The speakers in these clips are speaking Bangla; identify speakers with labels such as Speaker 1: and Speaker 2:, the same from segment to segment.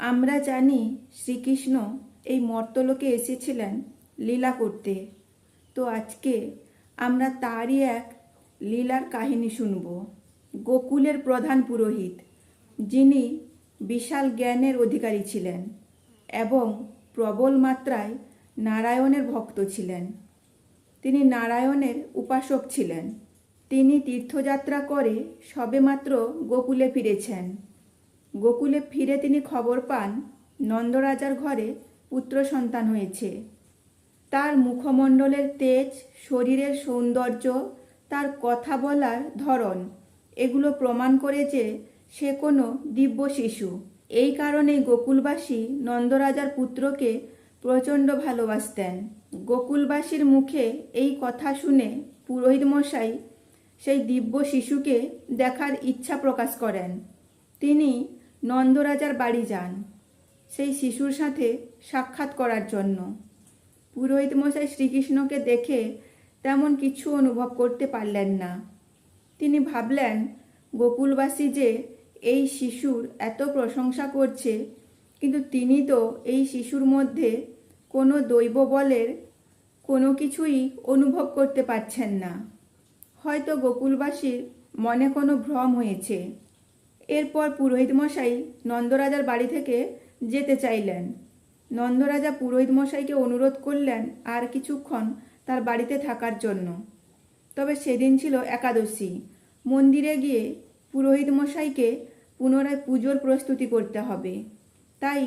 Speaker 1: আমরা জানি শ্রীকৃষ্ণ এই মর্তলোকে এসেছিলেন লীলা করতে। তো আজকে আমরা তারই এক লীলার কাহিনী শুনব। গোকুলের প্রধান পুরোহিত, যিনি বিশাল জ্ঞানের অধিকারী ছিলেন এবং প্রবল মাত্রায় নারায়ণের ভক্ত ছিলেন। তিনি নারায়ণের উপাসক ছিলেন। তিনি তীর্থযাত্রা করে সবেমাত্র গোকুলে ফিরেছেন। গোকুলে ফিরে তিনি খবর পান, নন্দরাজার ঘরে পুত্র সন্তান হয়েছে। তার মুখমণ্ডলের তেজ, শরীরের সৌন্দর্য, তার কথা বলার ধরন, এগুলো প্রমাণ করে যে সে কোনো দিব্য শিশু। এই কারণে গোকুলবাসী নন্দরাজার পুত্রকে প্রচণ্ড ভালোবাসতেন। গোকুলবাসীর মুখে এই কথা শুনে পুরোহিত মশাই সেই দিব্য শিশুকে দেখার ইচ্ছা প্রকাশ করেন। তিনি নন্দরাজার বাড়ি যান। সেই শিশুর সাথে সাক্ষাৎ করার জন্য। পুরোহিত মশাই শ্রীকৃষ্ণকে দেখে তেমন কিছু অনুভব করতে পারলেন না। তিনি ভাবলেন, গোকুলবাসী যে এই শিশুর এত প্রশংসা করছে, কিন্তু তিনি তো এই শিশুর মধ্যে কোনো দৈব বলের কোনো কিছুই অনুভব করতে পারছেন না। হয়তো গোকুলবাসীর মনে কোনো ভ্রম হয়েছে। এরপর পুরোহিত মশাই নন্দরাজার বাড়ি থেকে যেতে চাইলেন। নন্দরাজা পুরোহিত মশাইকে অনুরোধ করলেন আর কিছুক্ষণ তার বাড়িতে থাকার জন্য। তবে সেদিন ছিল একাদশী। মন্দিরে গিয়ে পুরোহিত মশাইকে পুনরায় পুজোর প্রস্তুতি করতে হবে। তাই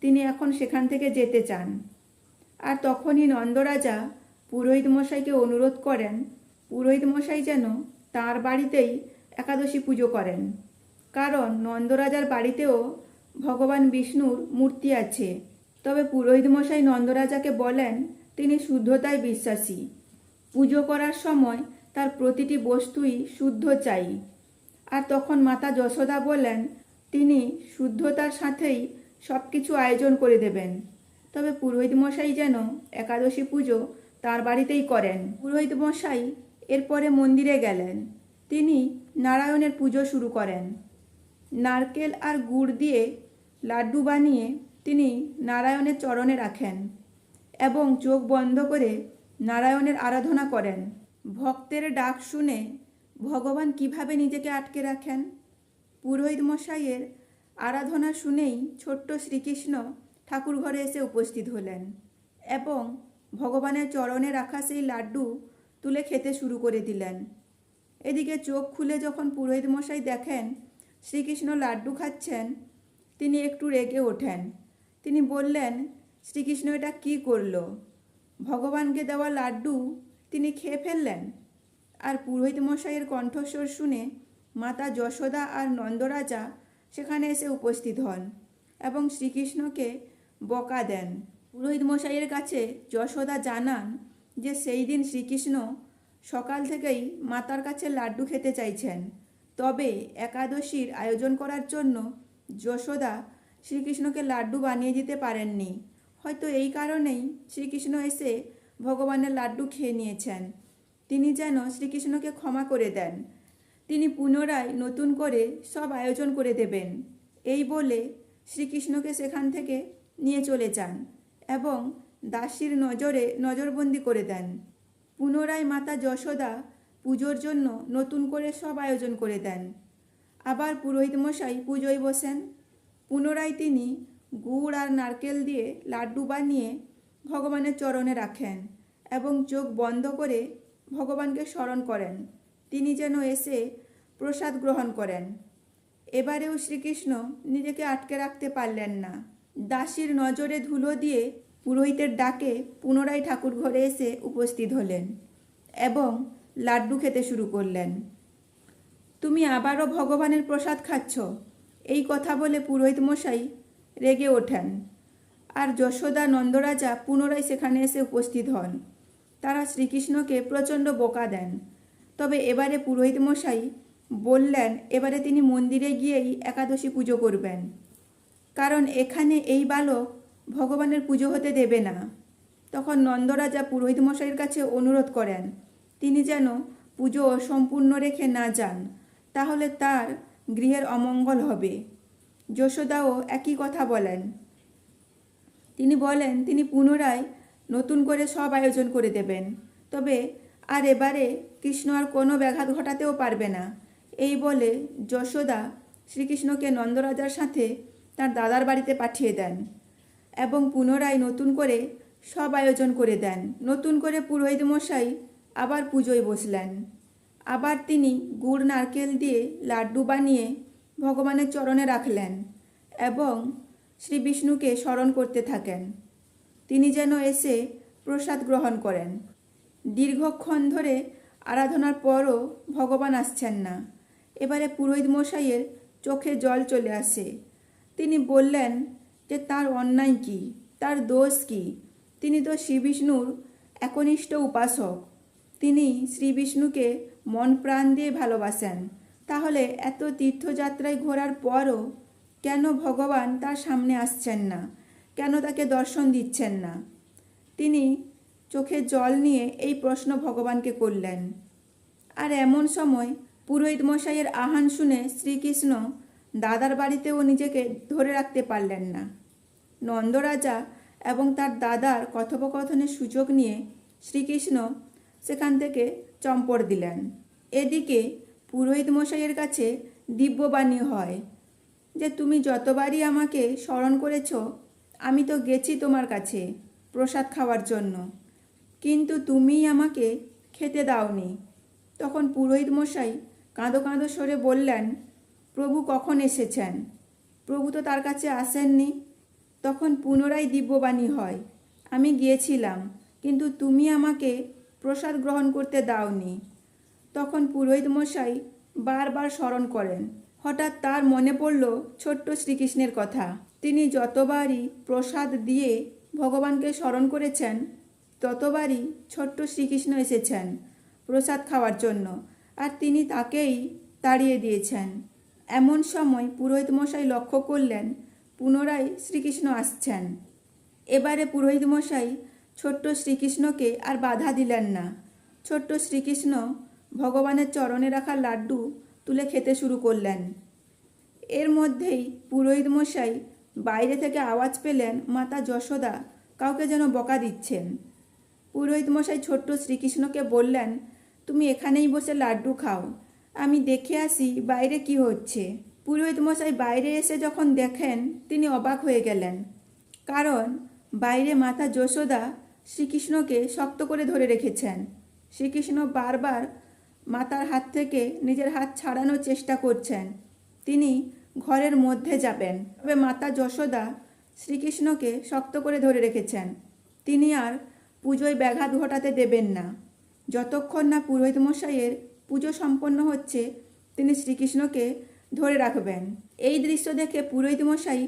Speaker 1: তিনি এখন সেখান থেকে যেতে চান। আর তখনই নন্দরাজা পুরোহিত মশাইকে অনুরোধ করেন পুরোহিত মশাই যেন তার বাড়িতেই একাদশী পুজো করেন। কারণ নন্দরাজার বাড়িতেও ভগবান বিষ্ণুর মূর্তি আছে। তবে পুরোহিত মশাই নন্দরাজাকে বলেন, তিনি শুদ্ধতায় বিশ্বাসী। পুজো করার সময় তার প্রতিটি বস্তুই শুদ্ধ চাই। আর তখন মাতা যশোদা বলেন, তিনি শুদ্ধতার সাথেই সব কিছু আয়োজন করে দেবেন। তবে পুরোহিত মশাই যেন একাদশী পুজো তার বাড়িতেই করেন। পুরোহিত মশাই এরপরে মন্দিরে গেলেন। তিনি নারায়ণের পুজো শুরু করেন। নারকেল আর গুড় দিয়ে লাড্ডু বানিয়ে তিনি নারায়ণের চরণে রাখেন এবং চোখ বন্ধ করে নারায়ণের আরাধনা করেন। ভক্তের ডাক শুনে ভগবান কীভাবে নিজেকে আটকে রাখেন? পুরোহিত মশাইয়ের আরাধনা শুনেই ছোট্ট শ্রীকৃষ্ণ ঠাকুর ঘরে এসে উপস্থিত হলেন এবং ভগবানের চরণে রাখা সেই লাড্ডু তুলে খেতে শুরু করে দিলেন। এদিকে চোখ খুলে যখন পুরোহিত মশাই দেখেন শ্রীকৃষ্ণ লাড্ডু খাচ্ছেন, তিনি একটু রেগে ওঠেন। তিনি বললেন, শ্রীকৃষ্ণ এটা কী করল? ভগবানকে দেওয়া লাড্ডু তিনি খেয়ে ফেললেন? আর পুরোহিত মশাইয়ের কণ্ঠস্বর শুনে মাতা যশোদা আর নন্দরাজা সেখানে এসে উপস্থিত হন এবং শ্রীকৃষ্ণকে বকা দেন। পুরোহিত মশাইয়ের কাছে যশোদা জানান যে সেই দিন শ্রীকৃষ্ণ সকাল থেকেই মাতার কাছে লাড্ডু খেতে চাইছেন। তবে একাদশীর আয়োজন করার জন্য যশোদা শ্রীকৃষ্ণকে লাড্ডু বানিয়ে দিতে পারেননি। হয়তো এই কারণেই শ্রীকৃষ্ণ এসে ভগবানের লাড্ডু খেয়ে নিয়েছেন। তিনি যেন শ্রীকৃষ্ণকে ক্ষমা করে দেন। তিনি পুনরায় নতুন করে সব আয়োজন করে দেবেন। এই বলে শ্রীকৃষ্ণকে সেখান থেকে নিয়ে চলে যান এবং দাসীর নজরে নজরবন্দি করে দেন। পুনরায় মাতা যশোদা পুজোর জন্য নতুন করে সব আয়োজন করে দেন। আবার পুরোহিত মশাই পুজোয় বসেন। পুনরায় তিনি গুড় আর নারকেল দিয়ে লাড্ডু বানিয়ে ভগবানের চরণে রাখেন এবং চোখ বন্ধ করে ভগবানকে স্মরণ করেন। তিনি যেন এসে প্রসাদ গ্রহণ করেন। এবারেও শ্রীকৃষ্ণ নিজেকে আটকে রাখতে পারলেন না। দাসীর নজরে ধুলো দিয়ে পুরোহিতের ডাকে পুনরায় ঠাকুর ঘরে এসে উপস্থিত হলেন এবং লাড্ডু খেতে শুরু করলেন। তুমি আবারও ভগবানের প্রসাদ খাচ্ছ? এই কথা বলে পুরোহিত মশাই রেগে ওঠেন। আর যশোদা নন্দরাজা পুনরায় সেখানে এসে উপস্থিত হন। তারা শ্রীকৃষ্ণকে প্রচণ্ড বোকা দেন। তবে এবারে পুরোহিত মশাই বললেন, এবারে তিনি মন্দিরে গিয়েই একাদশী পুজো করবেন। কারণ এখানে এই বালক ভগবানের পুজো হতে দেবে না। তখন নন্দরাজা পুরোহিত মশাইয়ের কাছে অনুরোধ করেন তিনি যেন পুজো সম্পূর্ণ রেখে না যান, তাহলে তার গৃহের অমঙ্গল হবে। যশোদাও একই কথা বলেন। তিনি বলেন, তিনি পুনরায় নতুন করে সব আয়োজন করে দেবেন। তবে আর এবারে কৃষ্ণ আর কোনো ব্যাঘাত ঘটাতেও পারবে না। এই বলে যশোদা শ্রীকৃষ্ণকে নন্দরাজার সাথে তার দাদার বাড়িতে পাঠিয়ে দেন এবং পুনরায় নতুন করে সব আয়োজন করে দেন। নতুন করে পুরোহিত মশাই আবার পুজোয় বসলেন। আবার তিনি গুড়, নারকেল দিয়ে লাড্ডু বানিয়ে ভগবানের চরণে রাখলেন এবং শ্রী বিষ্ণুকে স্মরণ করতে থাকেন। তিনি যেন এসে প্রসাদ গ্রহণ করেন। দীর্ঘক্ষণ ধরে আরাধনার পরও ভগবান আসছেন না। এবারে পুরোহিত মশাইয়ের চোখে জল চলে আসে। তিনি বললেন যে, তার অন্যায় কি? তার দোষ কি? তিনি তো শ্রী বিষ্ণুর একনিষ্ঠ উপাসক। তিনি শ্রী বিষ্ণুকে মন প্রাণ দিয়ে ভালোবাসেন। তাহলে এত তীর্থযাত্রায় ঘোরার পরও কেন ভগবান তার সামনে আসছেন না? কেন তাকে দর্শন দিচ্ছেন না? তিনি চোখে জল নিয়ে এই প্রশ্ন ভগবানকে করলেন। আর এমন সময় পুরোহিত মশাইয়ের আহান শুনে শ্রীকৃষ্ণ দাদার বাড়িতেও নিজেকে ধরে রাখতে পারলেন না। নন্দরাজা এবং তার দাদার কথোপকথনের সুযোগ নিয়ে শ্রীকৃষ্ণ সেখান থেকে চম্পট দিলেন। এদিকে পুরোহিত মশাইয়ের কাছে দিব্যবাণী হয় যে, তুমি যতবারই আমাকে স্মরণ করেছ, আমি তো গেছি তোমার কাছে প্রসাদ খাওয়ার জন্য। কিন্তু তুমিই আমাকে খেতে দাওনি। তখন পুরোহিত মশাই কাঁদো কাঁদো সরে বললেন, প্রভু কখন এসেছেন? প্রভু তো তার কাছে আসেননি। তখন পুনরায় দিব্যবাণী হয়, আমি গিয়েছিলাম, কিন্তু তুমি আমাকে প্রসাদ গ্রহণ করতে দাওনি। তখন পুরোহিত মশাই বারবার স্মরণ করেন। হঠাৎ তার মনে পড়ল ছোট্ট শ্রীকৃষ্ণের কথা। তিনি যতবারই প্রসাদ দিয়ে ভগবানকে স্মরণ করেছেন, ততবারই ছোট্ট শ্রীকৃষ্ণ এসেছেন প্রসাদ খাওয়ার জন্য আর তিনি তাকেই তাড়িয়ে দিয়েছেন। এমন সময় পুরোহিত মশাই লক্ষ্য করলেন পুনরায় শ্রীকৃষ্ণ আসছেন। এবারে পুরোহিত মশাই ছোট্ট শ্রীকৃষ্ণকে আর বাধা দিলেন না। ছোট্ট শ্রীকৃষ্ণ ভগবানের চরণে রাখা লাড্ডু তুলে খেতে শুরু করলেন। এর মধ্যেই পুরোহিত মশাই বাইরে থেকে আওয়াজ পেলেন, মাতা যশোদা, কাউকে যেন বকা দিচ্ছেন। পুরোহিত মশাই ছোট্ট শ্রীকৃষ্ণকে বললেন, তুমি এখানেই বসে লাড্ডু খাও। আমি দেখে আসি বাইরে কি হচ্ছে। পুরোহিত মশাই বাইরে এসে যখন দেখেন, তিনি অবাক হয়ে গেলেন। কারণ বাইরে মাতা যশোদা শ্রীকৃষ্ণকে শক্ত করে ধরে রেখেছেন। শ্রীকৃষ্ণ বারবার মাতার হাত থেকে নিজের হাত ছাড়ানোর চেষ্টা করছেন। তিনি ঘরের মধ্যে যাবেন। তবে মাতা যশোদা শ্রীকৃষ্ণকে শক্ত করে ধরে রেখেছেন। তিনি আর পুজোয় ব্যাঘাত ঘটাতে দেবেন না। যতক্ষণ না পুরোহিত মশাইয়ের পুজো সম্পন্ন হচ্ছে, তিনি শ্রীকৃষ্ণকে ধরে রাখবেন। এই দৃশ্য দেখে পুরোহিত মশাই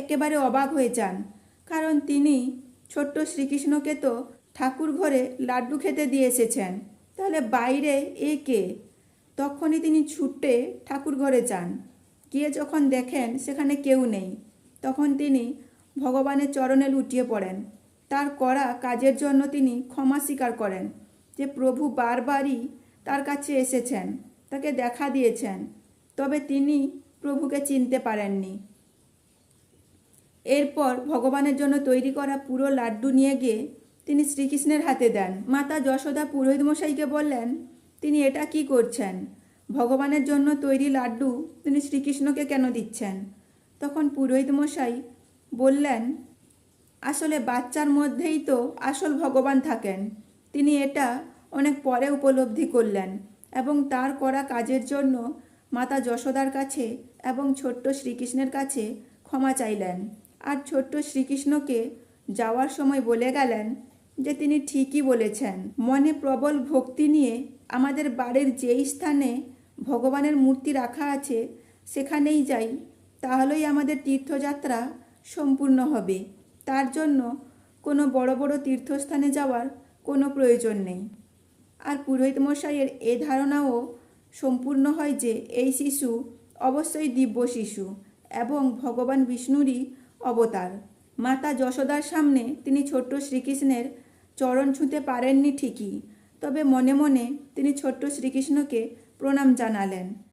Speaker 1: একেবারে অবাক হয়ে যান, কারণ তিনি ছোট্ট শ্রীকৃষ্ণকে তো ঠাকুর ঘরে লাড্ডু খেতে দিয়ে এসেছেন। তাহলে বাইরে এ কে? তখনই তিনি ছুটে ঠাকুর ঘরে যান। গিয়ে যখন দেখেন সেখানে কেউ নেই, তখন তিনি ভগবানের চরণে লুটিয়ে পড়েন। তার করা কাজের জন্য তিনি ক্ষমা স্বীকার করেন যে প্রভু বারবারই তার কাছে এসেছেন, তাকে দেখা দিয়েছেন। তবে তিনি প্রভুকে চিনতে পারেননি। এরপর ভগবানের জন্য তৈরি করা পুরো লাড্ডু নিয়ে গিয়ে তিনি শ্রীকৃষ্ণের হাতে দেন। মাতা যশোদা পুরোহিত মশাইকে বললেন, তিনি এটা কি করছেন? ভগবানের জন্য তৈরি লাড্ডু তিনি শ্রীকৃষ্ণকে কেন দিচ্ছেন? তখন পুরোহিত মশাই বললেন, আসলে বাচ্চার মধ্যেই তো আসল ভগবান থাকেন। তিনি এটা অনেক পরে উপলব্ধি করলেন এবং তার করা কাজের জন্য মাতা যশোদার কাছে এবং ছোট্ট শ্রীকৃষ্ণের কাছে ক্ষমা চাইলেন। আর ছোট্ট শ্রীকৃষ্ণকে যাওয়ার সময় বলে গেলেন যে তিনি ঠিকই বলেছেন। মনে প্রবল ভক্তি নিয়ে আমাদের বাড়ির যেই স্থানে ভগবানের মূর্তি রাখা আছে, সেখানেই যাই। তাহলেই আমাদের তীর্থযাত্রা সম্পূর্ণ হবে। তার জন্য কোনো বড় বড় তীর্থস্থানে যাওয়ার কোনো প্রয়োজন নেই। আর পুরোহিত মশাইয়ের এ ধারণাও সম্পূর্ণ হয় যে, এই শিশু অবশ্যই দিব্য শিশু এবং ভগবান বিষ্ণুরই অবতার। মাতা যশোদার সামনে তিনি ছোট্ট শ্রীকৃষ্ণের চরণ ছুঁতে পারেননি ঠিকই, তবে মনে মনে তিনি ছোট্ট শ্রীকৃষ্ণকে প্রণাম জানালেন।